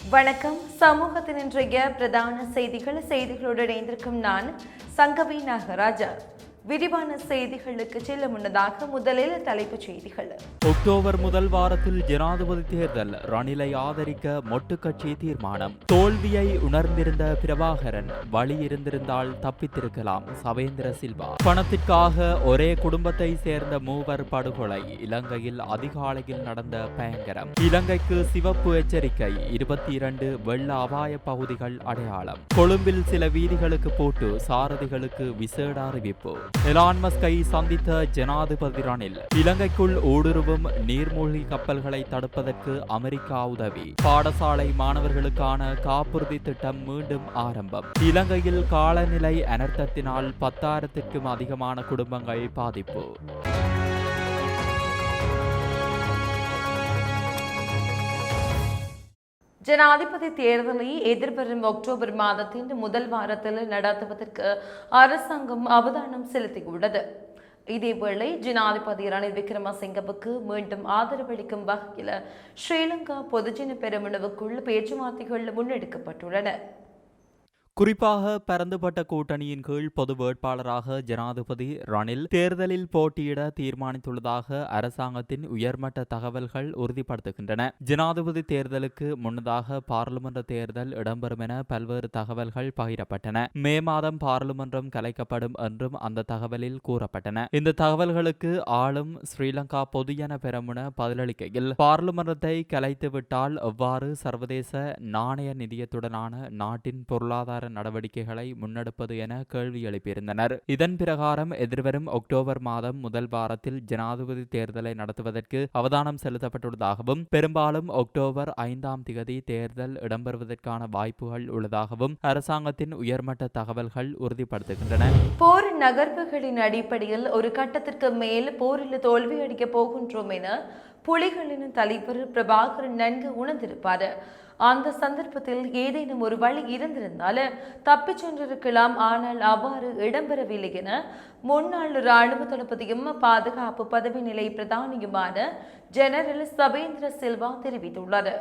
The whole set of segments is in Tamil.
வணக்கம். சமூகத்தின் இன்றைய பிரதான செய்திகள் செய்திகளோடு இணைந்திருக்கும் நான் சங்கவி நாகராஜா. விரிவான செய்திகளுக்கு செல்ல முன்னதாக முதலில் தலைப்புச் செய்திகள். அக்டோபர் முதல் வாரத்தில் ஜனாதிபதி தேர்தல் ரணிலை ஆதரிக்க மொட்டு கட்சி தீர்மானம். தோல்வியை உணர்ந்திருந்த பிரபாகரன் வழி இருந்திருந்தால் தப்பித்திருக்கலாம் சவேந்திர சில்வா. பணத்திற்காக ஒரே குடும்பத்தை சேர்ந்த மூவர் படுகொலை. இலங்கையில் அதிகாலையில் நடந்த பயங்கரம். இலங்கைக்கு சிவப்பு எச்சரிக்கை. இருபத்தி இரண்டு வெள்ள அபாய பகுதிகள் அடையாளம். கொழும்பில் சில வீதிகளுக்கு போட்டு சாரதிகளுக்கு விசேட அறிவிப்பு. எலான் மஸ்கை சந்தித்த ஜனாதிபதி ரணில். இலங்கைக்குள் ஊடுருவும் நீர்மூழ்கி கப்பல்களை தடுப்பதற்கு அமெரிக்கா உதவி. பாடசாலை மாணவர்களுக்கான காப்புறுதி திட்டம் மீண்டும் ஆரம்பம். இலங்கையில் காலநிலை அனர்த்தத்தினால் பத்தாயிரத்திற்கும் அதிகமான குடும்பங்கள் பாதிப்பு. ஜனாதிபதி தேர்தலை எதிர்வரும் அக்டோபர் மாதத்தின் முதல் வாரத்தில் நடத்துவதற்கு அரசாங்கம் அவதானம் செலுத்தியுள்ளது. இதேவேளை ஜனாதிபதி ரணில் விக்ரமசிங்கவுக்கு மீண்டும் ஆதரவளிக்கும் வகையில் ஸ்ரீலங்கா பொதுஜன பெருமளவுக்குள் பேச்சுவார்த்தைகள் முன்னெடுக்கப்பட்டுள்ளன. குறிப்பாக பரந்துபட்ட கூட்டணியின் கீழ் பொது வேட்பாளராக ஜனாதிபதி ரணில் தேர்தலில் போட்டியிட தீர்மானித்துள்ளதாக அரசாங்கத்தின் உயர்மட்ட தகவல்கள் உறுதிப்படுத்துகின்றன. ஜனாதிபதி தேர்தலுக்கு முன்னதாக பாராளுமன்ற தேர்தல் இடம்பெறும் என பல்வேறு தகவல்கள் பகிரப்பட்டன. மே மாதம் பாராளுமன்றம் கலைக்கப்படும் என்றும் அந்த தகவலில் கூறப்பட்டன. இந்த தகவல்களுக்கு ஆளும் ஸ்ரீலங்கா பொதுஜன பெறமுன பதிலளிக்கையில் பாராளுமன்றத்தை கலைத்துவிட்டால் எவ்வாறு சர்வதேச நாணய நிதியத்துடனான நாட்டின் பொருளாதார நடவடிக்கைகளை முன்னெடுப்பது என கேள்வி எழுப்பியிருந்தனர். இதன் பிரகாரம் எதிர்வரும் அக்டோபர் மாதம் முதல் வாரத்தில் ஜனாதிபதி தேர்தலை நடத்துவதற்கு அவதானம் செலுத்தப்பட்டுள்ளதாகவும் பெரும்பாலும் அக்டோபர் ஐந்தாம் திகதி தேர்தல் இடம்பெறுவதற்கான வாய்ப்புகள் உள்ளதாகவும் அரசாங்கத்தின் உயர்மட்ட தகவல்கள் உறுதிப்படுத்துகின்றன. போர் நகர்வுகளின் அடிப்படையில் ஒரு கட்டத்திற்கு மேல் போரில் தோல்வியடையப் போகின்றோம் என புலிகளின் தலைவர் பிரபாகரன் நன்கு உணர்ந்திருப்பார். அந்த சந்தர்ப்பத்தில் ஏதேனும் ஒரு வழி இருந்திருந்தால் தப்பிச் சென்றிருக்கலாம். ஆனால் அவ்வாறு இடம்பெறவில்லை என முன்னாள் ராணுவ தளபதியும் பாதுகாப்பு பதவி நிலை பிரதானியுமான ஜெனரல் சபேந்திர சில்வா தெரிவித்துள்ளார்.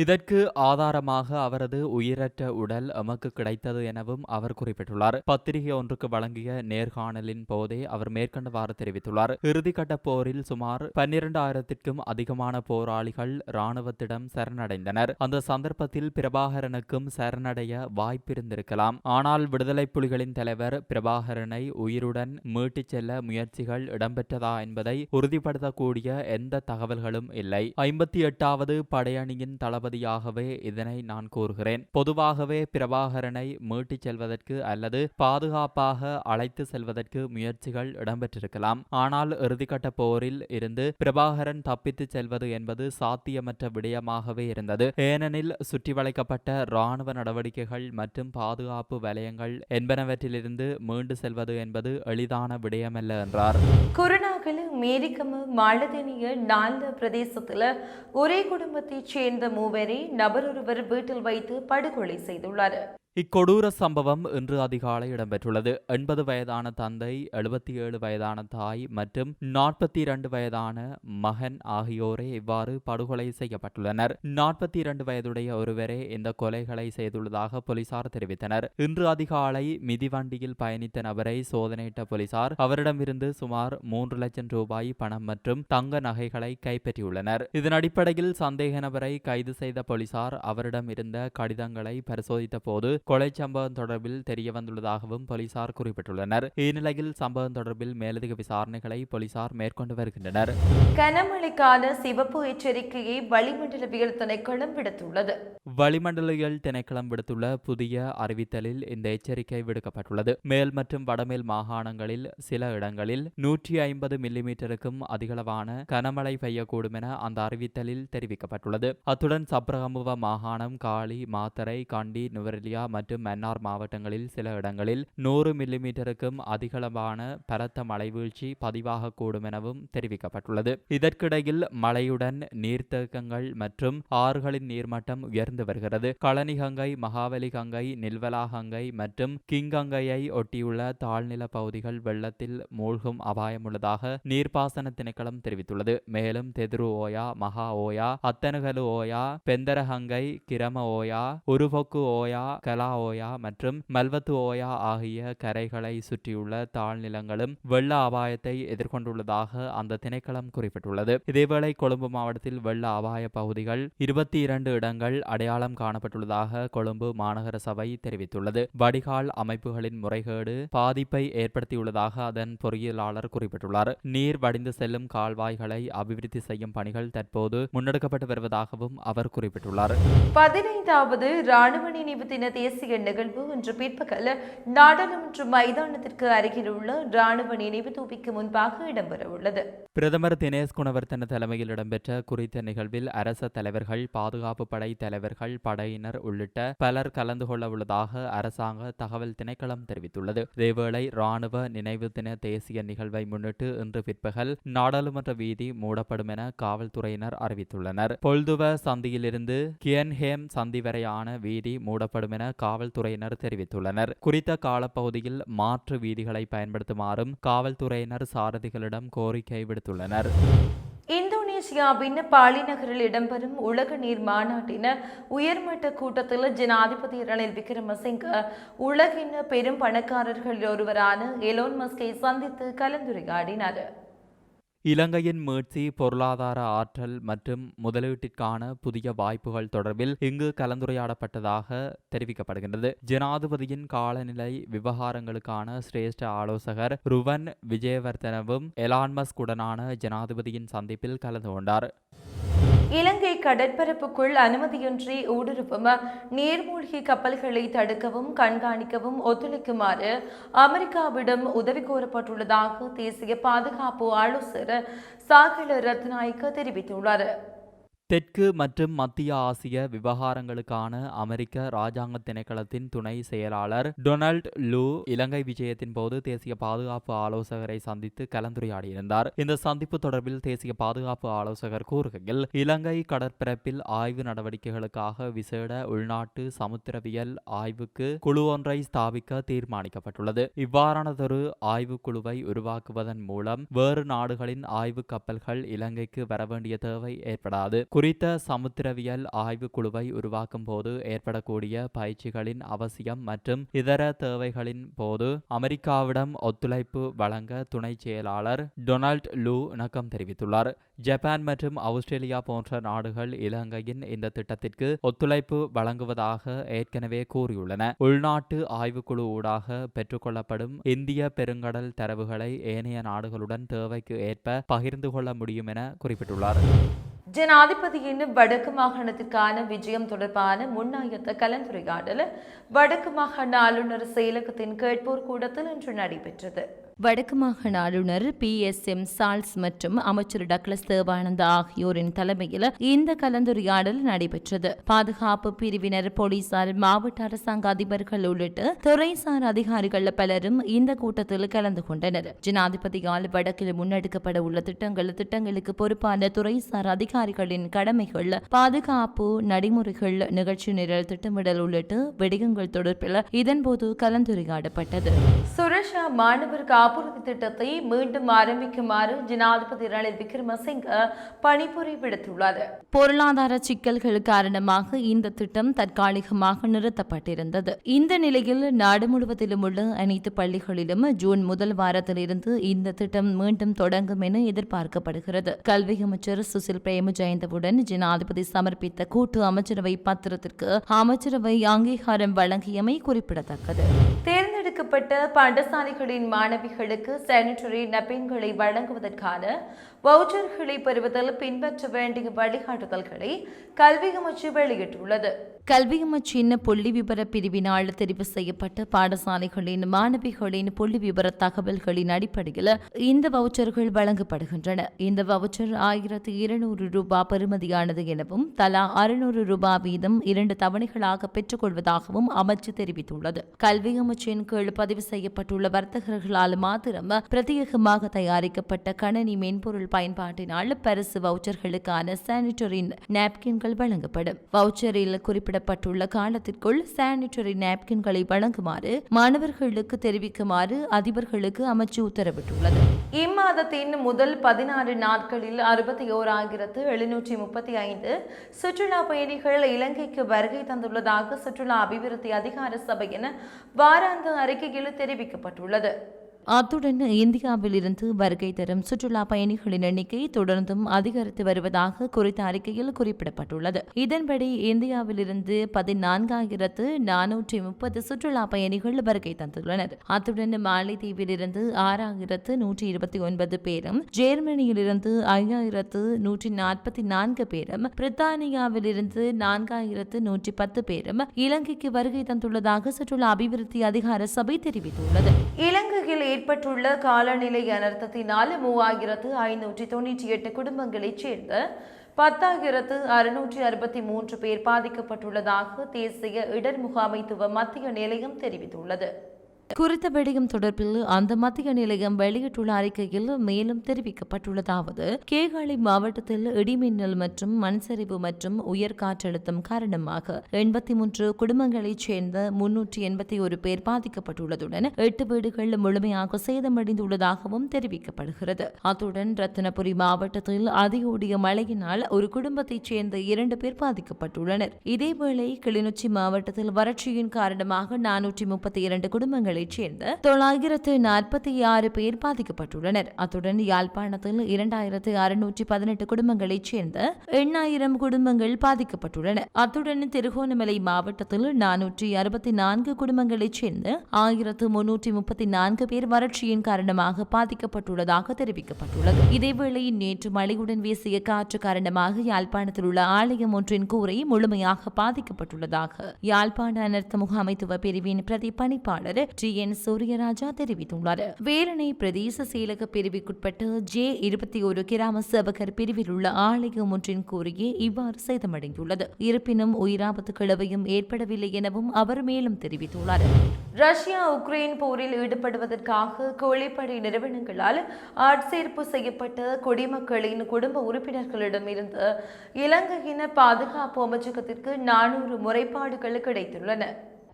இதற்கு ஆதாரமாக அவரது உயிரற்ற உடல் எமக்கு கிடைத்தது எனவும் அவர் குறிப்பிட்டுள்ளார். பத்திரிகை ஒன்றுக்கு வழங்கிய நேர்காணலின் போதே அவர் மேற்கண்டவாறு தெரிவித்துள்ளார். இறுதிக்கட்ட போரில் சுமார் பன்னிரண்டாயிரத்திற்கும் அதிகமான போராளிகள் இராணுவத்திடம் சரணடைந்தனர். அந்த சந்தர்ப்பத்தில் பிரபாகரனுக்கும் சரணடைய வாய்ப்பிருந்திருக்கலாம். ஆனால் விடுதலை புலிகளின் தலைவர் பிரபாகரனை உயிருடன் மீட்டுச் செல்ல முயற்சிகள் இடம்பெற்றதா என்பதை உறுதிப்படுத்தக்கூடிய எந்த தகவல்களும் இல்லை. ஐம்பத்தி எட்டாவது படையணியின் தளபதி தளபதியாகவே இதனை நான் கூறுகிறேன். பொதுவாகவே பிரபாகரனை மீட்டிச் செல்வதற்கு அல்லது பாதுகாப்பாக அழைத்து செல்வதற்கு முயற்சிகள் இடம்பெற்றிருக்கலாம். ஆனால் இறுதிக்கட்ட போரில் இருந்து பிரபாகரன் தப்பித்துச் செல்வது என்பது சாத்தியமற்ற விடயமாகவே இருந்தது. ஏனெனில் சுற்றி வளைக்கப்பட்ட இராணுவ நடவடிக்கைகள் மற்றும் பாதுகாப்பு வலயங்கள் என்பனவற்றிலிருந்து மீண்டு செல்வது என்பது எளிதான விடயமல்ல என்றார். குருநாகல் மேரிக்கம மாலதேனிய நான்கு பிரதேசத்தில் ஒரே குடும்பத்தைச் சேர்ந்த மூவரை நபரொருவர் வீட்டில் வைத்து படுகொலை செய்துள்ளார் இக்கொடூர சம்பவம் இன்று அதிகாலை இடம்பெற்றுள்ளது. எண்பது வயதான தந்தை எழுபத்தி ஏழு வயதான தாய் மற்றும் நாற்பத்தி இரண்டு வயதான மகன் ஆகியோரே இவ்வாறு படுகொலை செய்யப்பட்டுள்ளனர். நாற்பத்தி இரண்டு வயதுடைய ஒருவரே இந்த கொலைகளை செய்துள்ளதாக போலீசார் தெரிவித்தனர். இன்று அதிகாலை மிதிவண்டியில் பயணித்த நபரை சோதனையிட்ட போலீசார் அவரிடமிருந்து சுமார் மூன்று லட்சம் ரூபாய் பணம் மற்றும் தங்க நகைகளை கைப்பற்றியுள்ளனர். இதன் அடிப்படையில் சந்தேக நபரை கைது செய்த போலீசார் அவரிடம் இருந்த கடிதங்களை பரிசோதித்த போது கொலை சம்பவம் தொடர்பில் தெரிய வந்துள்ளதாகவும் போலீசார் குறிப்பிட்டுள்ளனர். இந்நிலையில் சம்பவம் தொடர்பில் மேலதிக விசாரணைகளை போலீசார் மேற்கொண்டு வருகின்றனர். கனமழைக்கான சிவப்பு எச்சரிக்கையை வளிமண்டலவியல் திணைக்களம் விடுத்துள்ளது. வளிமண்டலியல் திணைக்களம் விடுத்துள்ள புதிய அறிவித்தலில் இந்த எச்சரிக்கை விடுக்கப்பட்டுள்ளது. மேல் மற்றும் வடமேல் மாகாணங்களில் சில இடங்களில் நூற்றி ஐம்பது மில்லிமீட்டருக்கும் அதிகளவான கனமழை பெய்யக்கூடும் என அந்த அறிவித்தலில் தெரிவிக்கப்பட்டுள்ளது. அத்துடன் சப்ரகமுவ மாகாணம் காலி மாத்தரை கண்டி நுவரெலியா மற்றும் மன்னார் மாவட்டங்களில் சில இடங்களில் நூறு மில்லிமீட்டருக்கும் அதிகளவான பலத்த மழை வீழ்ச்சி பதிவாகக்கூடும் எனவும் தெரிவிக்கப்பட்டுள்ளது. இதற்கிடையில் மழையுடன் நீர்த்தேக்கங்கள் மற்றும் ஆறுகளின் நீர்மட்டம் உயர்ந்து வருகிறது. களனிகங்கை மகாவலி கங்கை நில்வலாகங்கை மற்றும் கிங்கங்கையை ஒட்டியுள்ள தாழ்நில பகுதிகள் வெள்ளத்தில் மூழ்கும் அபாயம் உள்ளதாக நீர்ப்பாசன திணைக்களம் தெரிவித்துள்ளது. மேலும் தெதுரு ஓயா மகா ஓயா அத்தனுகலு ஓயா பெந்தரகங்கை கிரம ஓயா உருபொக்கு ஓயா கல கலா ஓயா மற்றும் மல்வத்து ஓயா ஆகிய கரைகளை சுற்றியுள்ள தாழ்நிலங்களும் வெள்ள அபாயத்தை எதிர்கொண்டுள்ளதாக அந்த திணைக்களம் குறிப்பிட்டுள்ளது. இதேவேளை கொழும்பு மாவட்டத்தில் வெள்ள அபாய பகுதிகள் இருபத்தி இரண்டு இடங்கள் அடையாளம் காணப்பட்டுள்ளதாக கொழும்பு மாநகர சபை தெரிவித்துள்ளது. வடிகால் அமைப்புகளின் முறைகேடு பாதிப்பை ஏற்படுத்தியுள்ளதாக அதன் பொறியியலாளர் குறிப்பிட்டுள்ளார். நீர் வடிந்து செல்லும் கால்வாய்களை அபிவிருத்தி செய்யும் பணிகள் தற்போது முன்னெடுக்கப்பட்டு வருவதாகவும் அவர் குறிப்பிட்டுள்ளார். பதினைந்தாவது ராணுவ நினைவு தின தேசிய நிகழ்வு இன்று பிற்பகல் நாடாளுமன்ற மைதானத்திற்கு அருகில் உள்ள ராணுவ நினைவு தூபிக்கு முன்பாக இடம்பெறவுள்ளது பிரதமர் தினேஷ் குணவர்த்தன தலைமையில் இடம்பெற்ற குறித்த நிகழ்வில் அரச தலைவர்கள் பாதுகாப்பு படை தலைவர்கள் படையினர் உள்ளிட்ட பலர் கலந்து கொள்ள உள்ளதாக அரசாங்க தகவல் திணைக்களம் தெரிவித்துள்ளது. இதேவேளை ராணுவ நினைவு தின தேசிய நிகழ்வை முன்னிட்டு இன்று பிற்பகல் நாடாளுமன்ற வீதி மூடப்படும் என காவல்துறையினர் அறிவித்துள்ளனர். பொல்துவ சந்தியிலிருந்து கியன்ஹேம் சந்தி வரையான வீதி மூடப்படும் என காவல்துறையினர் தெரிவித்துள்ளனர். குறித்த காலப்பகுதியில் மாற்று வீதிகளை பயன்படுத்துமாறும் காவல்துறையினர் சாரதிகளிடம் கோரிக்கை விடுத்துள்ளனர். இந்தோனேசியாவின் பாலி நகரில் இடம்பெறும் உலக நீர் மாநாட்டின் உயர்மட்ட கூட்டத்தில் ஜனாதிபதி ரணில் விக்ரமசிங்க உலகின் பெரும் பணக்காரர்களில் ஒருவரான எலோன் மஸ்கை சந்தித்து கலந்துரையாடினார். இலங்கையின் மீட்சி பொருளாதார ஆற்றல் மற்றும் முதலீட்டிற்கான புதிய வாய்ப்புகள் தொடர்பில் இங்கு கலந்துரையாடப்பட்டதாக தெரிவிக்கப்படுகின்றது. ஜனாதிபதியின் காலநிலை விவகாரங்களுக்கான சிரேஷ்ட ஆலோசகர் ருவன் விஜயவர்தனவும் எலான்மஸ்குடனான ஜனாதிபதியின் சந்திப்பில் கலந்து கொண்டார். இலங்கை கடற்பரப்புக்குள் அனுமதியின்றி ஊடுருவும் நீர்மூழ்கி கப்பல்களை தடுக்கவும் கண்காணிக்கவும் ஒத்துழைக்குமாறு அமெரிக்காவிடம் உதவி கோரப்பட்டுள்ளதாக தேசிய பாதுகாப்பு ஆலோசகர் சாகல ரத்நாயக்க தெரிவித்துள்ளார். தெற்கு மற்றும் மத்திய ஆசிய விவகாரங்களுக்கான அமெரிக்க ராஜாங்க திணைக்களத்தின் துணை செயலாளர் டொனால்ட் லூ இலங்கை விஜயத்தின் போது தேசிய பாதுகாப்பு ஆலோசகரை சந்தித்து கலந்துரையாடியிருந்தார். இந்த சந்திப்பு தொடர்பில் தேசிய பாதுகாப்பு ஆலோசகர் கூறுகையில் இலங்கை கடற்பரப்பில் ஆய்வு நடவடிக்கைகளுக்காக விசேட உள்நாட்டு சமுத்திரவியல் ஆய்வுக்கு குழு ஒன்றை ஸ்தாபிக்க தீர்மானிக்கப்பட்டுள்ளது. இவ்வாறானதொரு ஆய்வு குழுவை உருவாக்குவதன் மூலம் வேறு நாடுகளின் ஆய்வு கப்பல்கள் இலங்கைக்கு வரவேண்டிய தேவை ஏற்படாது. குறித்த சமுத்திரவியல் ஆய்வுக்குழுவை உருவாக்கும் போது ஏற்படக்கூடிய பயிற்சிகளின் அவசியம் மற்றும் இதர தேவைகளின் போது அமெரிக்காவிடம் ஒத்துழைப்பு வழங்க துணை செயலாளர் டொனால்ட் லூ இணக்கம் தெரிவித்துள்ளார். ஜப்பான் மற்றும் ஆஸ்திரேலியா போன்ற நாடுகள் இலங்கையின் இந்த திட்டத்திற்கு ஒத்துழைப்பு வழங்குவதாக ஏற்கனவே கூறியுள்ளன. உள்நாட்டு ஆய்வுக்குழு ஊடாக பெற்றுக்கொள்ளப்படும் இந்திய பெருங்கடல் தரவுகளை ஏனைய நாடுகளுடன் தேவைக்கு ஏற்ப பகிர்ந்து கொள்ள முடியும் என குறிப்பிட்டுள்ளார். ஜனாதிபதியின் வடக்கு மாகாணத்திற்கான விஜயம் தொடர்பான முன்னாயத்த கலந்துரையாடல் வடக்கு மாகாண ஆளுநர் செயலகத்தின் கேட்போர் கூடத்தில் இன்று நடைபெற்றது. வடக்கு மாகாண ஆளுநர் பி. எஸ். எம். சால்ஸ் மற்றும் அமைச்சர் டக்ளஸ் தேவானந்தா ஆகியோரின் தலைமையில் இந்த கலந்துரையாடல் நடைபெற்றது. பாதுகாப்பு பிரிவினர் போலீசார் மாவட்ட அரசாங்க அதிபர்கள் உள்ளிட்ட துறைசார் அதிகாரிகள் பலரும் இந்த கூட்டத்தில் கலந்து கொண்டனர். ஜனாதிபதியால் வடக்கில் முன்னெடுக்கப்பட உள்ள திட்டங்கள் திட்டங்களுக்கு பொறுப்பான துறைசார் அதிகாரிகளின் கடமைகள் பாதுகாப்பு நடைமுறைகள் நிகழ்ச்சி நிரல் திட்டமிடல் உள்ளிட்ட விடயங்கள் தொடர்பில் இதன்போது கலந்துரையாடப்பட்டது. சுரேஷா மாணவர் காப்புறுதி திட்டத்தை மீண்டும் ஆரம்பிக்குமாறு ஜனாதிபதி ரணில் விக்ரமசிங்க பணிப்புரை விடுத்துள்ளார் பொருளாதார சிக்கல்கள் காரணமாக இந்த திட்டம் தற்காலிகமாக நிறுத்தப்பட்டிருந்தது. இந்த நிலையில் நாடு முழுவதிலும் உள்ள அனைத்து பள்ளிகளிலும் ஜூன் முதல் வாரத்திலிருந்து இந்த திட்டம் மீண்டும் தொடங்கும் என எதிர்பார்க்கப்படுகிறது. கல்வி அமைச்சர் சுசில் பிரேம ஜெயந்தவுடன் ஜனாதிபதி சமர்ப்பித்த கூட்டு அமைச்சரவை பத்திரத்திற்கு அமைச்சரவை அங்கீகாரம் வழங்கியமை குறிப்பிடத்தக்கது. தேர்ந்தெடுக்கப்பட்ட செய்யப்பட்ட பாடசாலைகளின் மாணவிகளுக்கு சானிட்டரி நப்பின்களை வழங்குவதற்கான வவுச்சர்களை பெறுவதில் பின்பற்ற வேண்டிய வழிகாட்டுதல்களை கல்வி அமைச்சு வெளியிட்டுள்ளது. கல்வி அமைச்சின் புள்ளி விவர பிரிவினால் தெரிவு செய்யப்பட்ட பாடசாலைகளின் மாணவிகளின் புள்ளி விவர தகவல்களின் அடிப்படையில் இந்த வவுச்சர்கள் வழங்கப்படுகின்றன. இந்த வவுச்சர் ஆயிரத்தி இருநூறு ரூபாய் பெறுமதியானது எனவும் தலா அறுநூறு ரூபாய் வீதம் இரண்டு தவணைகளாக பெற்றுக்கொள்வதாகவும் அமைச்சு தெரிவித்துள்ளது. கல்வி அமைச்சின் கீழ் பதிவு செய்யப்பட்டுள்ள வர்த்தகர்களால் மாத்திரம் பிரத்யேகமாக தயாரிக்கப்பட்ட கணனி மென்பொருள் பயன்பாட்டினால் பரிசு வவுச்சர்களுக்கான சானிட்டரி நாப்கின்கள் வழங்கப்படும். வவுச்சரில் குறிப்பிடப்பட்டுள்ள காலத்திற்குள் சானிட்டரி நாப்கின்களை வழங்குமாறு மாணவர்களுக்கு தெரிவிக்குமாறு அதிபர்களுக்கு அமைச்சு உத்தரவிட்டுள்ளது. இம்மாதத்தின் முதல் பதினாறு நாட்களில் அறுபத்தி ஓராயிரத்து எழுநூற்றி முப்பத்தி ஐந்து சுற்றுலா பயணிகள் இலங்கைக்கு வருகை தந்துள்ளதாக சுற்றுலா அபிவிருத்தி அதிகார சபையின் வாராந்த அறிக்கையில் தெரிவிக்கப்பட்டுள்ளது. அத்துடன் இந்தியாவில் இருந்து வருகை தரும் சுற்றுலா பயணிகளின் எண்ணிக்கை தொடர்ந்தும் அதிகரித்து வருவதாக குறித்த அறிக்கையில் குறிப்பிடப்பட்டுள்ளது. இதன்படி இந்தியாவிலிருந்து பதினான்காயிரத்து நானூற்றி முப்பது சுற்றுலா பயணிகள் வருகை தந்துள்ளனர். அத்துடன் மாலைதீவில் இருந்து ஆறாயிரத்து நூற்றி இருபத்தி ஒன்பது பேரும் ஜெர்மனியிலிருந்து ஐயாயிரத்து நூற்றி நாற்பத்தி நான்கு பேரும் பிரித்தானியாவிலிருந்து நான்காயிரத்து நூற்றி பத்து பேரும் இலங்கைக்கு வருகை தந்துள்ளதாக சுற்றுலா அபிவிருத்தி அதிகார சபை தெரிவித்துள்ளது. இலங்கையில் ஏற்பட்டுள்ள காலநிலை அனர்த்தத்தினால் மூவாயிரத்து ஐநூற்றி தொண்ணூற்றி எட்டு குடும்பங்களைச் சேர்ந்த பத்தாயிரத்து அறுநூற்றி அறுபத்தி மூன்று பேர் பாதிக்கப்பட்டுள்ளதாக தேசிய இடர் முகாமைத்துவ மத்திய நிலையம் தெரிவித்துள்ளது. குறித்த விடயம் தொடர்பில் அந்த மத்திய நிலையம் வெளியிட்டுள்ள அறிக்கையில் மேலும் தெரிவிக்கப்பட்டுள்ளதாவது கேகாலை மாவட்டத்தில் இடிமின்னல் மற்றும் மண்சரிவு மற்றும் உயர் காற்றழுத்தம் காரணமாக எண்பத்தி மூன்று குடும்பங்களைச் சேர்ந்த முன்னூற்றி எண்பத்தி ஒரு பேர் பாதிக்கப்பட்டுள்ளதுடன் எட்டு வீடுகள் முழுமையாக சேதமடைந்துள்ளதாகவும் தெரிவிக்கப்படுகிறது. அத்துடன் ரத்தினபுரி மாவட்டத்தில் அதிகூடிய மழையினால் ஒரு குடும்பத்தைச் சேர்ந்த இரண்டு பேர் பாதிக்கப்பட்டுள்ளனர். இதேவேளை கிளிநொச்சி மாவட்டத்தில் வறட்சியின் காரணமாக நானூற்றி முப்பத்தி இரண்டு பகுதிகளைச் சேர்ந்த தொள்ளாயிரத்து நாற்பத்தி ஆறு பேர் பாதிக்கப்பட்டுள்ளனர். அத்துடன் யாழ்ப்பாணத்தில் இரண்டாயிரத்து அறுநூற்றி பதினெட்டு குடும்பங்களைச் சேர்ந்த எண்ணாயிரம் குடும்பங்கள் பாதிக்கப்பட்டுள்ளன. அத்துடன் திருகோணமலை மாவட்டத்தில் நானூற்றி அறுபத்தி நான்கு குடும்பங்களைச் சேர்ந்த ஆயிரத்து முன்னூற்றி முப்பத்தி நான்கு பேர் வறட்சியின் காரணமாக பாதிக்கப்பட்டுள்ளதாக தெரிவிக்கப்பட்டுள்ளது. இதேவேளை நேற்று மழையுடன் வீசிய காற்று காரணமாக யாழ்ப்பாணத்தில் உள்ள ஆலயம் ஒன்றின் கூரை முழுமையாக பாதிக்கப்பட்டுள்ளதாக யாழ்ப்பாண அனர்த்த முகாமைத்துவ பிரிவின் பிரதி பணிப்பாளர் டி. என் சூரியராஜா தெரிவித்துள்ளார். வேலணை பிரதேச செயலக பிரிவுக்குட்பட்ட ஜே இருபத்தி ஒரு கிராம சேவகர் பிரிவில் உள்ள ஆலயம் ஒன்றின் கூரையே இவ்வாறு சேதமடைந்துள்ளது. இருப்பினும் உயிராபத்து கிளவையும் ஏற்படவில்லை எனவும் அவர் மேலும் தெரிவித்துள்ளார். ரஷ்யா உக்ரைன் போரில் ஈடுபடுவதற்காக கூலிப்படை நிறுவனங்களால் ஆட்சேர்ப்பு செய்யப்பட்ட குடிமக்களின் குடும்ப உறுப்பினர்களிடமிருந்து இலங்கையின் பாதுகாப்பு அமைச்சகத்திற்கு நானூறு முறைப்பாடுகள் கிடைத்துள்ளன.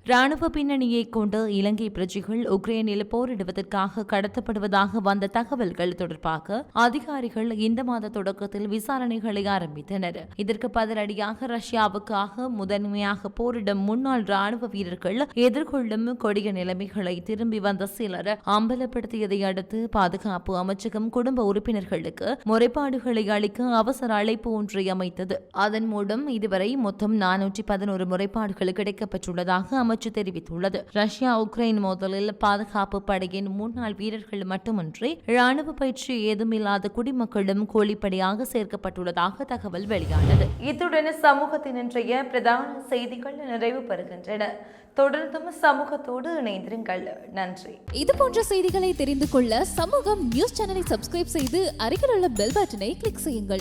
ராணுவ பின்னணியை கொண்ட இலங்கை பிரஜைகள் உக்ரைனில் போரிடுவதற்காக கடத்தப்படுவதாக வந்த தகவல்கள் தொடர்பாக அதிகாரிகள் இந்த மாத தொடக்கத்தில் விசாரணைகளை ஆரம்பித்தனர். இதற்கு பதிலடியாக ரஷ்யாவுக்காக முதன்மையாக போரிடும் முன்னாள் ராணுவ வீரர்கள் எதிர்கொள்ளும் கொடிய நிலைமைகளை திரும்பி வந்த சிலர் அம்பலப்படுத்தியதை அடுத்து பாதுகாப்பு அமைச்சகம் குடும்ப உறுப்பினர்களுக்கு முறைப்பாடுகளை அளிக்க அவசர அழைப்பு ஒன்றை அமைத்தது. அதன் மூலம் இதுவரை மொத்தம் நானூற்றி பதினோரு முறைப்பாடுகள் கிடைக்கப்பெற்றுள்ளதாக அமைச்சர் அமைச்சு தெரிவித்துள்ளது. ரஷ்யா உக்ரைன் மோதலில் பாதுகாப்பு படையின் முன்னாள் வீரர்கள் மட்டுமின்றி ராணுவ பயிற்சி ஏதுமில்லாத குடிமக்களும் கூலிப்படையாக சேர்க்கப்பட்டுள்ளதாக தகவல் வெளியானது. இத்துடன் சமூகத்தின் இன்றைய பிரதான செய்திகள் நிறைவு பெறுகின்றன. தொடர்ந்தும் சமூகத்தோடு இணைந்திருங்கள். நன்றி. இது போன்ற செய்திகளை தெரிந்து கொள்ள சமூகம் நியூஸ் சேனலை சப்ஸ்கிரைப் செய்து அருகில் உள்ள பெல் பட்டனை கிளிக் செய்யுங்கள்.